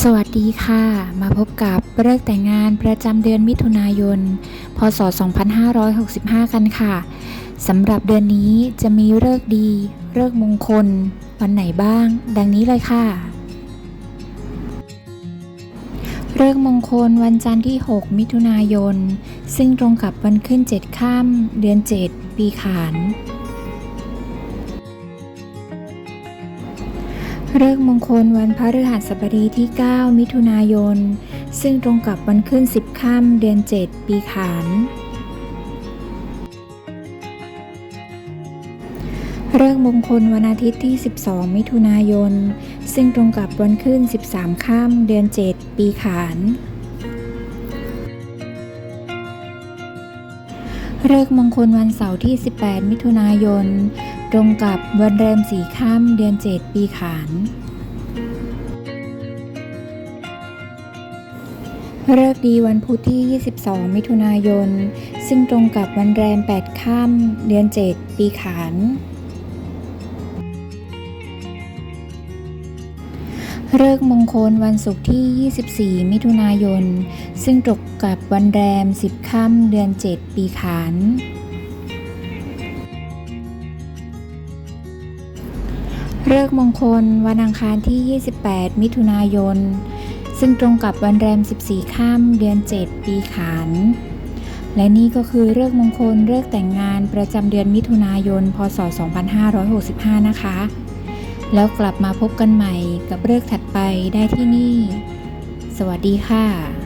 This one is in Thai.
สวัสดีค่ะ มาพบกับเลิกแต่งงานประจำเดือนมิถุนายน พศ 2565 กันค่ะสำหรับเดือนนี้จะมีเลิกดี เลิกมงคล วันไหนบ้าง ดังนี้เลยค่ะ เลิกมงคลวันจันทร์ที่ 6 มิถุนายน ซึ่งตรงกับวันขึ้น7ค่ำเดือน 7 ปีขาน เลิกษ์มงคลวันพฤหัสบดีที่ 9 มิถุนายน ซึ่งตรงกับวันขึ้น 10 ค่ำเดือน 7 ปีขานเลิกมงคลวันอาทิตย์ที่ 12 มิถุนายน ซึ่งตรงกับวันขึ้น 13 ค่ำเดือน 7 ปีขานเลิกมงคลวันเสาร์ที่ 18 มิถุนายน ตรงกับวันแรมสี่ค่ำเดือน7ปีขาน เลิกดีวันพุธที่ 22 มิถุนายน ซึ่งตรงกับวันแรม8ค่ำเดือน 7 ปีขานเลิกมงคลวันศุกร์ที่ 24 มิถุนายน ซึ่งตรงกับวันแรม 10 ค่ำเดือน 7 ปีขาน เลิกมงคล วันอังคารที่ 28 มิถุนายน ซึ่งตรงกับวันแรม 14ค่ำเดือน 7 ปีขาน และนี่ก็คือเลิกษ์มงคลเลิกแต่งงานประจำเดือนมิถุนายน พศ 2565 นะคะ แล้วกลับมาพบกันใหม่กับเลิกษ์ถัดไปได้ที่นี่ สวัสดีค่ะ